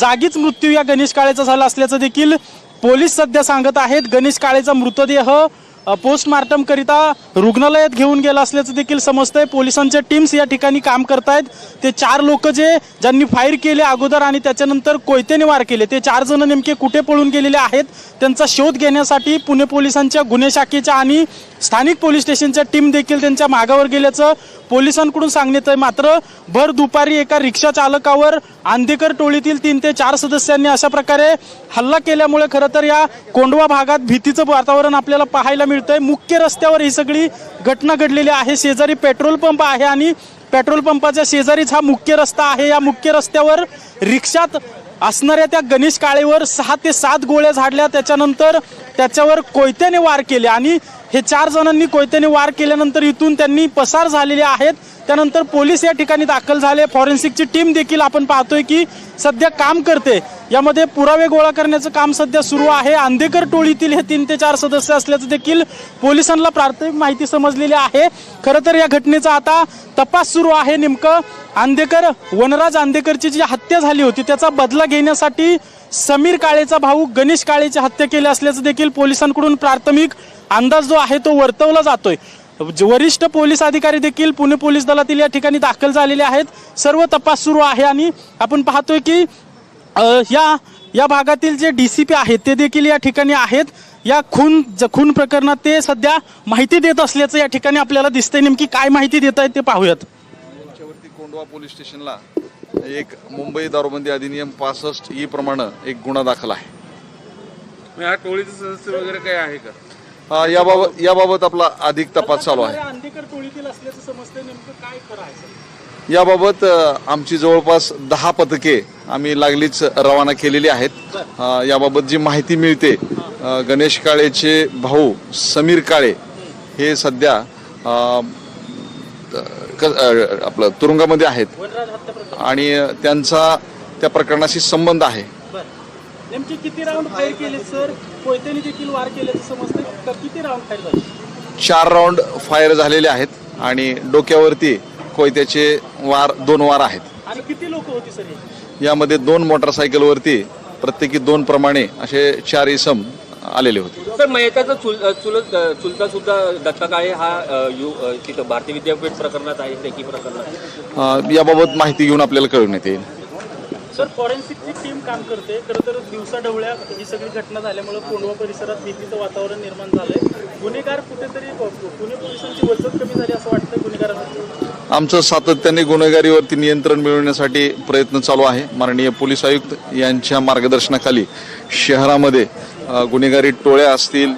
जागीच मृत्यू या गणेश काळेचा झाला असल्याचं देखील पोलीस सध्या सांगत आहेत. गणेश काळेचा मृतदेह पोस्टमार्टमकरिता पोस्टमार्टम करिता रुग्णालयात घेऊन गेला असल्याचं देखील समजतंय. पोलिसांच्या टीम्स या ठिकाणी काम करतायत. ते चार लोक जे ज्यांनी फायर केले अगोदर आणि त्याच्यानंतर कोयतेने वार केले ते चार जण नेमके कुठे पळून गेलेले आहेत त्यांचा शोध घेण्यासाठी पुणे पोलिसांच्या गुन्हे शाखेच्या आणि स्थानिक पोलीस स्टेशनच्या टीम देखील त्यांच्या मागावर गेल्याचं पोलिसांकडून सांगण्यात आहे. मात्र भर दुपारी एका रिक्षा चालकावर आंदेकर टोळीतील तीन ते चार सदस्यांनी अशा प्रकारे हल्ला केल्यामुळे खरं तर या कोंडवा भागात भीतीचं वातावरण आपल्याला पाहायला मिळतंय. मुख्य रस्त्यावर ही सगळी घटना घडलेली आहे. शेजारी पेट्रोल पंप आहे आणि पेट्रोल पंपाच्या शेजारीच हा मुख्य रस्ता आहे. या मुख्य रस्त्यावर रिक्षात असणाऱ्या त्या गणेश काळेवर सहा ते सात गोळ्या झाडल्या. त्याच्यानंतर त्याच्यावर कोयत्याने वार केले आणि हे चार जणांनी कोयत्याने वार केल्यानंतर इथून त्यांनी पसार झालेले आहेत. त्यानंतर पोलीस या ठिकाणी दाखल झाले. फॉरेन्सिकची टीम देखील आपण पाहतोय की सध्या काम करते. यामध्ये पुरावे गोळा करण्याचं काम सध्या सुरू आहे. आंदेकर टोळीतील हे तीन ते चार सदस्य असल्याचं देखील पोलिसांना प्राथमिक माहिती समजलेली आहे. खरं तर या घटनेचा आता तपास सुरू आहे नेमकं. आंदेकर वनराज आंदेकरची जी हत्या झाली होती त्याचा बदला घेण्यासाठी समीर काळेचा भाऊ गणेश काळेची हत्या केली असल्याचं देखील पोलिसांकडून प्राथमिक अंदाज जो आहे तो वर्तवला जातोय. वरिष्ठ पोलीस अधिकारी देखील पुणे पोलीस दलातील या ठिकाणी दाखल झालेले आहेत. सर्व तपास सुरू आहे आणि आपण पाहतोय की या या भागातील जे डी सी पी आहेत ते देखील या ठिकाणी आहेत. या खून ज- खून प्रकरणात ते सध्या माहिती देत असल्याचं या ठिकाणी आपल्याला दिसतंय. नेमकी काय माहिती देत आहेत ते पाहूयात. कोंडवा पोलीस स्टेशनला एक मुंबई दारूबंदी अधिनियम पासष्ट ई प्रमाणे एक गुन्हा दाखल आहे. टोळीचे सदस्य वगैरे काही आहे का? अ, याबाबत याबाबत आपला अधिक तपास चालू आहे. आंदेकर टोळीतील असल्याचं समजतंय नेमकं काय खरं आहे? सर? याबाबत अ, आमची जवळपास दहा पथके आम्ही लागलीच रवाना केलेली आहेत. अ, याबाबत जी माहिती मिळते अ, गणेश काळेचे भाऊ समीर काळे हे सध्या अ, आपलं तुरुंगामध्ये आहेत. आणि त्यांचा त्या प्रकरणाशी संबंध आहे. नेमके किती राऊंड फायर केले सर कोयत्याने देखील वार किती राऊंड फायर झाले? चार राऊंड फायर झालेले आहेत आणि डोक्यावरती कोयत्याचे वार दोन वार आहेत. आणि किती लोक होती सर यामध्ये दोन मोटरसायकलवरती प्रत्येकी दोन प्रमाणे असे चार इसम आलेले होते. सर मयताचा चुल चुलत चुलता सुद्धा दत्ता काळे हा यु तिथं भारतीय विद्यापीठ प्रकरणात आहे रेकी प्रकरणात याबाबत माहिती घेऊन आपल्याला कळवण्यात येईल सर फॉरेन्सिकची टीम काम करते. खरं तर दिवसा ढवळ्या ही सगळी घटना झाल्यामुळे कोंडवा परिसरात भीतीचं वातावरण निर्माण झालंय. गुन्हेगार कुठेतरी पुणे पोलिसांची वचक कमी झाली असं वाटतं गुन्हेगारांना? आमचं सातत्याने गुन्हेगारीवरती नियंत्रण मिळवण्यासाठी प्रयत्न चालू आहे. माननीय पोलीस आयुक्त यांच्या मार्गदर्शनाखाली शहरामध्ये गुन्हेगारी टोळ्या असतील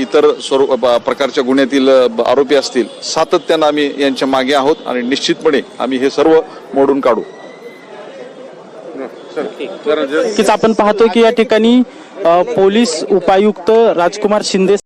इतर स्वरूप प्रकारच्या गुन्ह्यातील आरोपी असतील सातत्यानं आम्ही यांच्या मागे आहोत आणि निश्चितपणे आम्ही हे सर्व मोडून काढू. आपण पाहतोय की या ठिकाणी पोलीस उपायुक्त राजकुमार शिंदे